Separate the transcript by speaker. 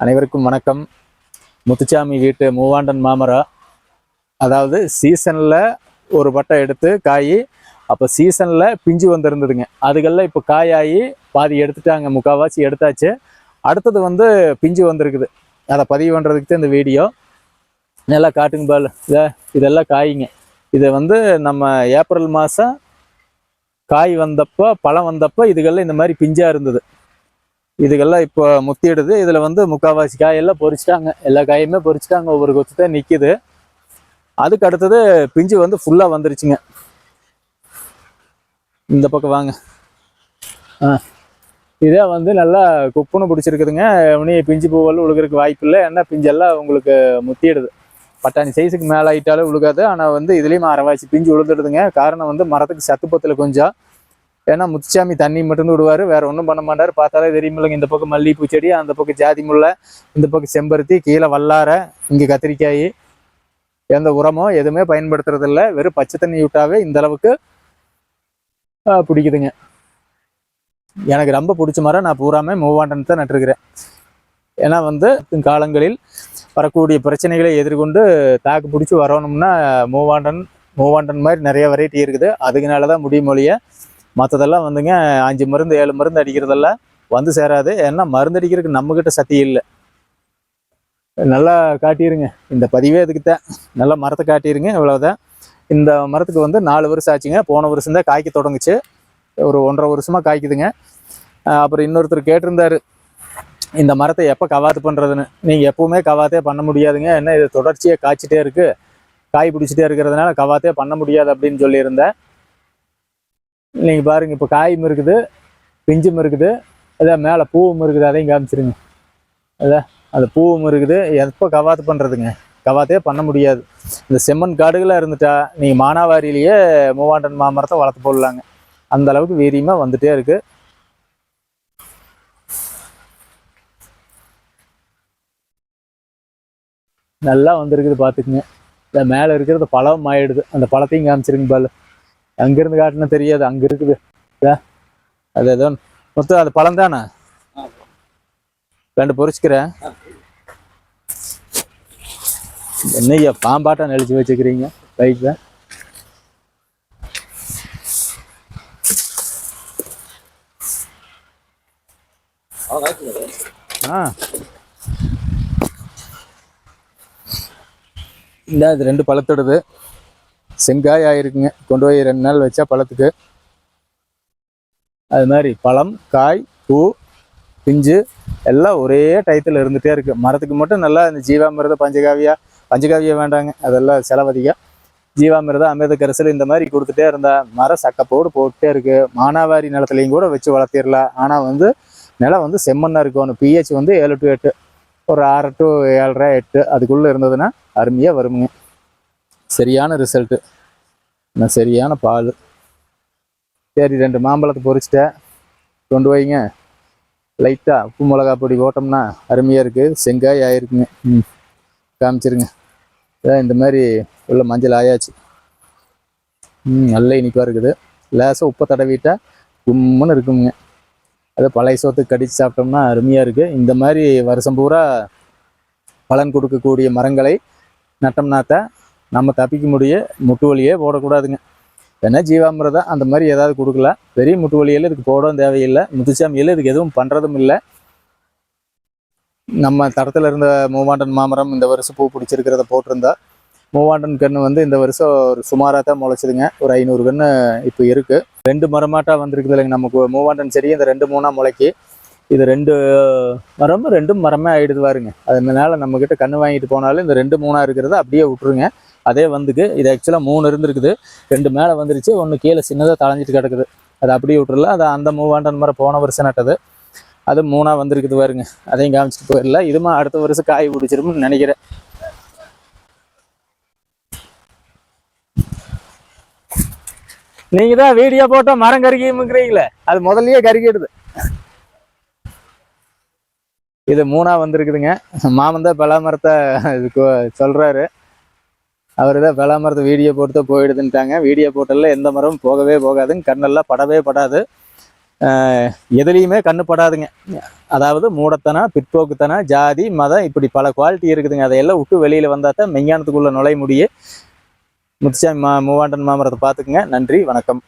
Speaker 1: அனைவருக்கும் வணக்கம். முத்துச்சாமி வீட்டு மூவாண்டன் மாமரம் அதாவது சீசனில் ஒரு பட்டை எடுத்து காய் அப்போ சீசனில் பிஞ்சு வந்திருந்ததுங்க. அதுக்கெல்லாம் இப்போ காயாகி பாதி எடுத்துட்டாங்க முக்கால்வாசி எடுத்தாச்சு. அடுத்தது வந்து பிஞ்சு வந்திருக்குது. அதை பதிவு பண்ணுறதுக்கு தான் இந்த வீடியோ. நல்லா காட்டுங்க பால். இதை இதெல்லாம் காய்ங்க. இதை வந்து நம்ம ஏப்ரல் மாதம் காய் வந்தப்போ பழம் வந்தப்போ இதுகளில் இந்த மாதிரி பிஞ்சாக இருந்தது. இதுக்கெல்லாம் இப்போ முத்திடுது இதில் வந்து முக்கால்வாசி காயெல்லாம் பொறிச்சிட்டாங்க. எல்லா காயுமே பொறிச்சிட்டாங்க. ஒவ்வொரு கொத்து தான் நிற்கிது அதுக்கு அடுத்தது பிஞ்சு வந்து ஃபுல்லாக வந்துருச்சுங்க. இந்த பக்கம் வாங்க. ஆ. இதே வந்து நல்லா குப்புன்னு பிடிச்சிருக்குதுங்க. உனி பிஞ்சு பூவெல்லாம் உழுகிறதுக்கு வாய்ப்பு இல்லை. ஏன்னா பிஞ்செல்லாம் உங்களுக்கு முத்திடுது பட்டாணி சைஸுக்கு மேலே ஆகிட்டாலும் உழுகாது. ஆனால் வந்து இதுலேயும் அரைவாசி பிஞ்சு உழுதுடுதுங்க காரணம் வந்து மரத்துக்கு சத்து பத்தில் கொஞ்சம். ஏன்னா முத்துச்சாமி தண்ணி மட்டும் விடுவார் வேற ஒன்றும் பண்ண மாட்டார். பார்த்தாலே தெரியுமில்லைங்க. இந்த பக்கம் மல்லிகைப்பூ செடி அந்த பக்கம் ஜாதி முல்லை இந்த பக்கம் செம்பருத்தி கீழே வல்லாரை இங்கே கத்திரிக்காய். எந்த உரமோ எதுவுமே பயன்படுத்துறதில்ல. வெறும் பச்சை தண்ணி விட்டாவே இந்த அளவுக்கு பிடிக்குதுங்க. எனக்கு ரொம்ப பிடிச்ச மரம் நான் பூராமே மூவாண்டன் தான் நட்டுருக்கிறேன். ஏன்னா வந்து காலங்களில் வரக்கூடிய பிரச்சனைகளை எதிர்கொண்டு தாக்கு பிடிச்சி வரணும்னா மூவாண்டன் மூவாண்டன் மாதிரி நிறைய வெரைட்டி இருக்குது. அதுக்குனால தான் முடியும் மொழியை மற்றதெல்லாம் வந்துங்க அஞ்சு மருந்து ஏழு மருந்து அடிக்கிறதெல்லாம் வந்து சேராது. ஏன்னா மருந்து அடிக்கிறதுக்கு நம்மக்கிட்ட சக்தி இல்லை. நல்லா காட்டிடுங்க இந்த பதிவே அதுக்கு தான். நல்லா மரத்தை காட்டிடுங்க இவ்வளோதான் இந்த மரத்துக்கு வந்து நாலு வருஷம் ஆச்சுங்க. போன வருஷம் தான் காய்க்க தொடங்குச்சு. ஒரு ஒன்றரை வருஷமாக காய்க்குதுங்க. அப்புறம் இன்னொருத்தர் கேட்டிருந்தாரு இந்த மரத்தை எப்போ கவாத்து பண்ணுறதுன்னு நீங்கள் எப்போவுமே கவாத்தே பண்ண முடியாதுங்க. என்ன இது தொடர்ச்சியாக காய்ச்சிட்டே இருக்கு. காய் பிடிச்சிட்டே இருக்கிறதுனால கவாத்தே பண்ண முடியாது அப்படின்னு சொல்லியிருந்தேன். நீங்கள் பாருங்கள் இப்போ காயும் இருக்குது பிஞ்சும் இருக்குது அதான் மேலே பூவும் இருக்குது அதையும் காமிச்சிருங்க. அதான் அந்த பூவும் இருக்குது எப்போ கவாத்து பண்ணுறதுங்க கவாத்தே பண்ண முடியாது. இந்த செம்மண் காடுகளாக இருந்துட்டா நீங்கள் மானாவாரியிலேயே மூவாண்டன் மாமரத்தை வளர்த்து போடலாங்க. அந்த அளவுக்கு வீரியமாக வந்துட்டே இருக்குது நல்லா வந்திருக்குது பார்த்துக்குங்க இந்த மேலே இருக்கிறது பழம் ஆயிடுது அந்த பழத்தையும் காமிச்சிருங்க பால். அங்கேருந்து காட்டினா தெரியாது. அங்கே இருக்குது. அது ஏதோ மொத்தம் அது பழம் தானே? ரெண்டு பொறிச்சுக்கிறேன் என்னய்யா பாம்பாட்டம் நெளிச்சு வச்சுக்கிறீங்க? பைக்கில் ஆ. இந்த இது ரெண்டு பழத்தோடது. செங்காய் ஆயிருக்குங்க. கொண்டு போய் ரெண்டு நாள் வச்சா பழத்துக்கு. அது மாதிரி பழம் காய் பூ பிஞ்சு எல்லாம் ஒரே டயத்தில் இருந்துகிட்டே இருக்கு. மரத்துக்கு மட்டும் நல்லா இந்த ஜீவாமிரத பஞ்சகாவியா பஞ்சகாவியா வேண்டாங்க. அதெல்லாம் செலவதிகம். ஜீவாமிரதம் அமிர்த கரிசல் இந்த மாதிரி கொடுத்துட்டே இருந்தா மரம் சக்கப்போடு போட்டுட்டே இருக்கு. மானாவாரி நிலத்துலையும் கூட வச்சு வளர்த்திடலாம். ஆனால் வந்து நிலம் வந்து செம்மண்ணா இருக்கணும் பிஹெச் வந்து ஏழு டு எட்டு. ஒரு ஆறு டு ஏழரை எட்டு. அதுக்குள்ளே இருந்ததுன்னா அருமையாக வருமுங்க. சரியான ரிசல்ட்டு நான் சரியான பால். சரி ரெண்டு மாம்பழத்தை பொறிச்சிட்டேன் கொண்டு வைங்க லைட்டாக உப்பு மிளகா பொடி போட்டோம்னா அருமையாக இருக்குது செங்காய் ஆயிருக்குங்க. ம். காமிச்சிருங்க. இந்த மாதிரி உள்ள மஞ்சள் ஆயாச்சு. ம் நல்ல இனிப்பாக இருக்குது. லேசாக உப்பை தடவிட்டா கும்முன்னு இருக்குங்க. அது பழைய சோத்துக்கு கடிச்சு சாப்பிட்டோம்னா அருமையாக இருக்குது இந்த மாதிரி வருஷம் பூரா பலன் கொடுக்கக்கூடிய மரங்களை நட்டோம்னாத்தான் நம்ம தப்பிக்க முடிய முட்டு வலியே போடக்கூடாதுங்க. வேணா ஜீவாமிரதம் அந்த மாதிரி ஏதாவது கொடுக்கலாம் பெரிய முட்டு வலியில் இதுக்கு போடவும் தேவையில்லை. முத்துச்சாமியில் இதுக்கு எதுவும் பண்ணுறதும் இல்லை. நம்ம தரத்தில் இருந்த மூவாண்டன் மாமரம் இந்த வருஷம் பூ பிடிச்சிருக்கிறத போட்டிருந்தா மூவாண்டன் கன்று வந்து இந்த வருஷம் ஒரு சுமாராக தான் முளைச்சிதுங்க. ஒரு ஐநூறு கன்று இப்போ இருக்குது ரெண்டு மரமாட்டாக வந்திருக்குது இல்லைங்க. நமக்கு மூவாண்டன் செடி இந்த ரெண்டு மூணாக முளைக்கி. இது ரெண்டு மரமும் ரெண்டும் மரமே ஆயிடுது பாருங்க. அதனால நம்மக்கிட்ட கிட்ட கன்று வாங்கிட்டு போனாலும் இந்த ரெண்டு மூணாக இருக்கிறத அப்படியே விட்டுருங்க. அதே வந்துக்கு இது ஆக்சுவலாக மூணு இருந்திருக்குது. ரெண்டு மேலே வந்துருச்சு ஒன்று கீழே சின்னதாக தளைஞ்சிட்டு கிடக்குது. அதை அப்படியே விட்டுறலாம் அது அந்த மூவாண்டன் மாதிரி போன வருஷம் நட்டது. அது மூணா வந்திருக்குது பாருங்க. அதையும் காமிச்சிட்டு போயிடல. இதுமா அடுத்த வருஷம் காய் பிடிச்சிரும்னு நினைக்கிறேன். நீங்க தான் வீடியோ போட்டா மரம் கருகிமுங்கிறீங்களே அது முதல்லயே கருகிடுது. இது மூணா வந்திருக்குதுங்க. மாமன் தான் பலா மரத்தை இது சொல்றாரு. அவர் தான் பலா மரத்தை வீடியோ போட்டு தான் போயிடுதுன்ட்டாங்க வீடியோ போட்டலில் எந்த மரமும் போகவே போகாதுங்க. கண்ணெல்லாம் படவே படாது. எதுலேயுமே கண்ணு கண்ணுப்படாதுங்க அதாவது மூடத்தனம் பிற்போக்குத்தனம் ஜாதி மதம் இப்படி பல குவாலிட்டி இருக்குதுங்க. அதையெல்லாம் விட்டு வெளியில் வந்தால் தான் மெஞ்ஞானத்துக்குள்ளே நுழைய முடியும். முத்துசாமி மா மூவாண்டன் மாமரத்தை பார்த்துக்குங்க. நன்றி வணக்கம்.